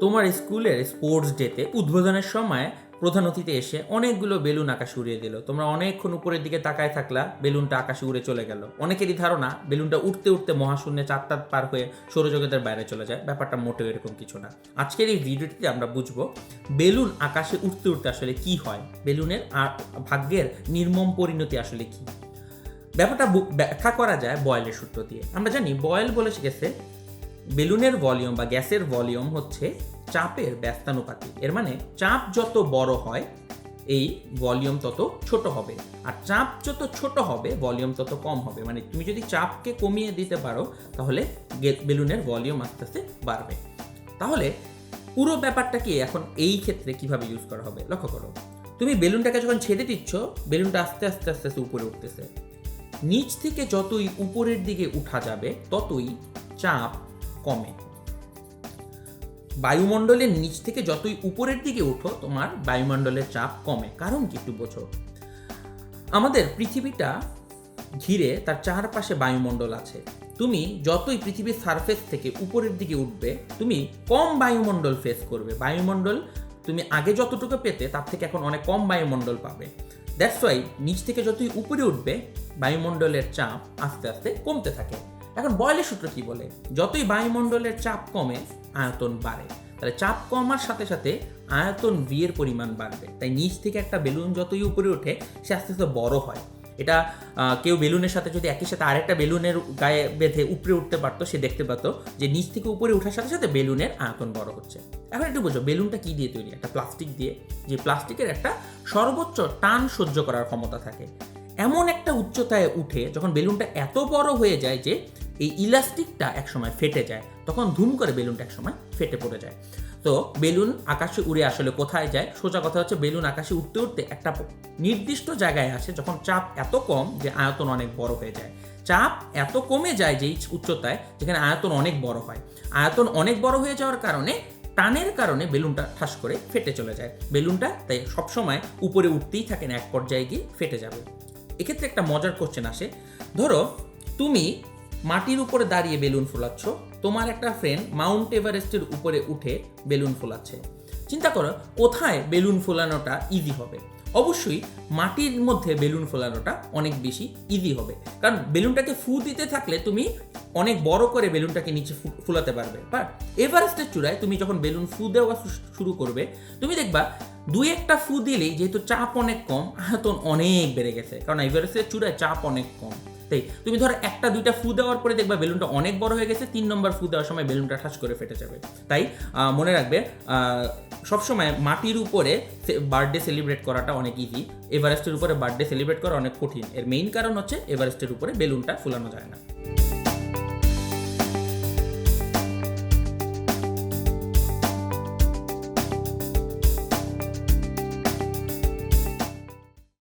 তোমার স্কুলের স্পোর্টস ডেতে উদ্বোধনের সময় প্রধান অতিথি এসে অনেকগুলো বেলুন আকাশে উড়িয়ে দিল। তোমরা অনেকক্ষণ উপরের দিকে তাকায় থাকলা, বেলুনটা আকাশে উড়ে চলে গেল। অনেকেরই ধারণা, বেলুনটা উঠতে উঠতে মহাশূন্যে চারটা পার হয়ে সৌরজগতের বাইরে চলে যায়। ব্যাপারটা মোটেও এরকম কিছু না। আজকের এই ভিডিওটিতে আমরা বুঝব, বেলুন আকাশে উঠতে উঠতে আসলে কি হয়? বেলুনের আর ভাগ্যের নির্মম পরিণতি আসলে কি? ব্যাপারটা ব্যাখ্যা করা যায় বয়েলের সূত্র দিয়ে। আমরা জানি বয়েল বলে শিখেছে, বেলুনের ভলিউম বা গ্যাসের ভলিউম হচ্ছে চাপের ব্যস্তানুপাতিক। এর মানে চাপ যত বড় হয়, এই ভলিউম তত ছোট হবে। আর চাপ যত ছোট হবে, ভলিউম তত কম হবে। মানে তুমি যদি চাপকে কমিয়ে দিতে পারো, তাহলে বেলুনের ভলিউম আস্তে আস্তে বাড়বে। তাহলে পুরো ব্যাপারটা কি এখন এই ক্ষেত্রে কীভাবে ইউজ করা হবে? লক্ষ্য করো। তুমি বেলুনটাকে যখন ছেড়ে দিচ্ছ, বেলুনটা আস্তে আস্তে আস্তে আস্তে উপরে উঠতেছে। নিচ থেকে যতই উপরের দিকে উঠা যাবে, ততই চাপ কমে। বায়ুমণ্ডলের নিচ থেকে যতই উপরের দিকে উঠো তোমার বায়ুমণ্ডলের চাপ কমে। কারণ কি একটু বোঝো? আমাদের পৃথিবীটা ঘিরে তার চারপাশে বায়ুমণ্ডল আছে। তুমি যতই পৃথিবীর সারফেস থেকে উপরের দিকে উঠবে, তুমি কম বায়ুমণ্ডল ফেস করবে। বায়ুমণ্ডল তুমি আগে যতটুকু পেতে, তার থেকে এখন অনেক কম বায়ুমণ্ডল পাবে। দ্যাটস ওয়াই নিচ থেকে যতই উপরে উঠবে, বায়ুমণ্ডলের চাপ আস্তে আস্তে কমতে থাকে। এখন বয়লের সূত্র কি বলে? যতই বায়ুমণ্ডলের চাপ কমে, আয়তন বাড়ে। তাহলে চাপ কমার সাথে সাথে আয়তন ভি পরিমাণ বাড়বে। তাই নিচ থেকে একটা বেলুন যতই উপরে ওঠে, সে আস্তে আস্তে বড় হয়। এটা কেউ বেলুনের সাথে যদি একই সাথে আরেকটা বেলুনের গায়ে বেঁধে উপরে উঠতে পারতো, সে দেখতে পারতো যে নিচ থেকে উপরে ওঠার সাথে সাথে বেলুনের আয়তন বড় হচ্ছে। এখন একটু বোঝো, বেলুনটা কি দিয়ে তৈরি? একটা প্লাস্টিক দিয়ে। যে প্লাস্টিকের একটা সর্বোচ্চ টান সহ্য করার ক্ষমতা থাকে। এমন একটা উচ্চতায় উঠে যখন বেলুনটা এত বড় হয়ে যায় যে এই ইলাস্টিকটা একসময় ফেটে যায়। তখন ধুম করে বেলুনটা একসময় ফেটে পড়ে যায়। তো বেলুন আকাশে উড়ে আসলে কোথায় যায়? সোজা কথা হচ্ছে বেলুন আকাশে উঠতে উঠতে একটা নির্দিষ্ট জায়গায় আসে যখন চাপ এত কম যে আয়তন অনেক বড় হয়ে যায়। চাপ এত কমে যায় যেই উচ্চতায় যেখানে আয়তন অনেক বড় হয়। আয়তন অনেক বড় হয়ে যাওয়ার কারণে টানের কারণে বেলুনটা ঠাস করে ফেটে চলে যায়। বেলুনটা তাই সবসময় উপরে উঠতেই থাকে না, এক পর্যায়ে গিয়ে ফেটে যাবে। এক্ষেত্রে একটা মজার কোশ্চেন আসে। ধরো তুমি মাটির উপরে দাঁড়িয়ে বেলুন ফোলাচ্ছ। তোমার একটা ফ্রেন্ড মাউন্ট এভারেস্টের উপরে উঠে বেলুন ফোলাচ্ছে। চিন্তা করো, কোথায় বেলুন ফোলানোটা ইজি হবে? অবশ্যই মাটির মধ্যে বেলুন ফোলানোটা অনেক বেশি ইজি হবে। কারণ বেলুনটাকে ফু দিতে থাকলে তুমি অনেক বড় করে বেলুনটাকে নিচে ফুলাতে পারবে। বাট এভারেস্টের চূড়ায় তুমি যখন বেলুন ফু দেওয়া শুরু করবে, তুমি দেখবা দুই একটা ফু দিলেই যেহেতু চাপ অনেক কম, আয়তন অনেক বেড়ে গেছে। কারণ এভারেস্টের চূড়ায় চাপ অনেক কম। তাই তুমি ধরো একটা, দুইটা ফু দেওয়ার পরে দেখবা বেলুনটা অনেক বড় হয়ে গেছে, তিন নম্বর ফু দেওয়ার সময় বেলুনটা ঠাস করে ফেটে যাবে। তাই মনে রাখবে সবসময় মাটির উপরে বার্থডে সেলিব্রেট করাটা অনেক ইজি এভারেস্টের উপরে বার্থডে সেলিব্রেট করা অনেক কঠিন। এর মেইন কারণ হচ্ছে এভারেস্টের উপরে বেলুনটা ফুলানো যায় না।